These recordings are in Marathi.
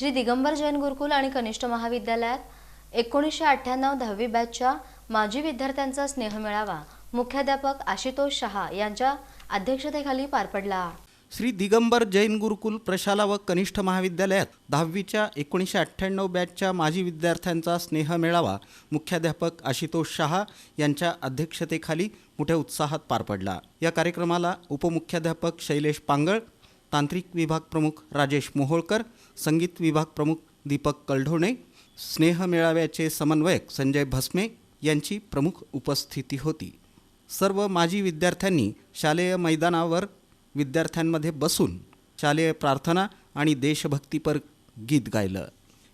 श्री दिगंबर जैन गुरुकुल आणि कनिष्ठ महाविद्यालयात एकोणीसशे अठ्ठ्याण्णव दहावी बॅचच्या माजी विद्यार्थ्यांचा स्नेहमेळावा मुख्याध्यापक आशुतोष शहा यांच्या अध्यक्षतेखाली पार पडला. श्री दिगंबर जैन गुरुकुल प्रशाला व कनिष्ठ महाविद्यालयात दहावीच्या एकोणीसशे अठ्ठ्याण्णव बॅचच्या माजी विद्यार्थ्यांचा स्नेह मेळावा मुख्याध्यापक आशुतोष शहा यांच्या अध्यक्षतेखाली मोठ्या उत्साहात पार पडला. या कार्यक्रमाला उपमुख्याध्यापक शैलेश पांगळ तांत्रिक विभाग प्रमुख राजेश मोहोळकर संगीत विभाग प्रमुख दीपक कलढोणे स्नेह मेळाव्याचे समन्वयक संजय भस्मे यांची प्रमुख उपस्थिती होती. सर्व माजी विद्यार्थ्यांनी शालेय मैदानावर विद्यार्थ्यांमध्ये बसून शालेय प्रार्थना आणि देशभक्तीपर गीत गायलं.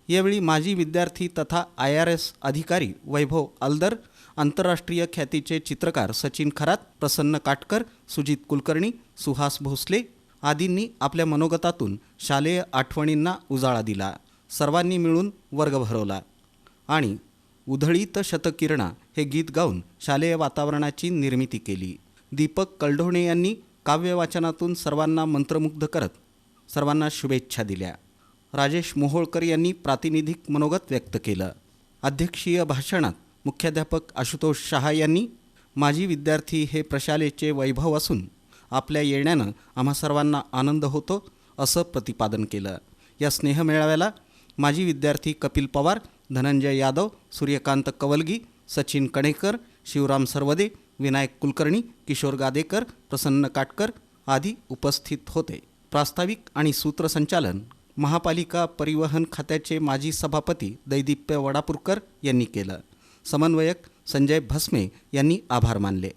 यावेळी माजी विद्यार्थी तथा आय आर एस अधिकारी वैभव अलदर आंतरराष्ट्रीय ख्यातीचे चित्रकार सचिन खरात प्रसन्न काटकर सुजित कुलकर्णी सुहास भोसले आदींनी आपल्या मनोगतातून शालेय आठवणींना उजाळा दिला सर्वांनी मिळून वर्ग भरवला. आणि उधळीत शतकिरणा हे गीत गाऊन शालेय वातावरणाची निर्मिती केली. दीपक कलढोणे यांनी काव्यवाचनातून सर्वांना मंत्रमुग्ध करत सर्वांना शुभेच्छा दिल्या. राजेश मोहोळकर यांनी प्रातिनिधिक मनोगत व्यक्त केलं. अध्यक्षीय भाषणात मुख्याध्यापक आशुतोष शहा यांनी माजी विद्यार्थी हे प्रशालेचे वैभव असून आपल्या येण्यानं आम्हा सर्वांना आनंद होतो असं प्रतिपादन केलं. या स्नेहमेळाव्याला माजी विद्यार्थी कपिल पवार धनंजय यादव सूर्यकांत कवलगी सचिन कणेकर शिवराम सर्वदे विनायक कुलकर्णी किशोर गादेकर प्रसन्न काटकर आदी उपस्थित होते. प्रास्ताविक आणि सूत्रसंचालन महापालिका परिवहन खात्याचे माजी सभापती दैदिप्य वडापूरकर यांनी केलं. समन्वयक संजय भस्मे यांनी आभार मानले.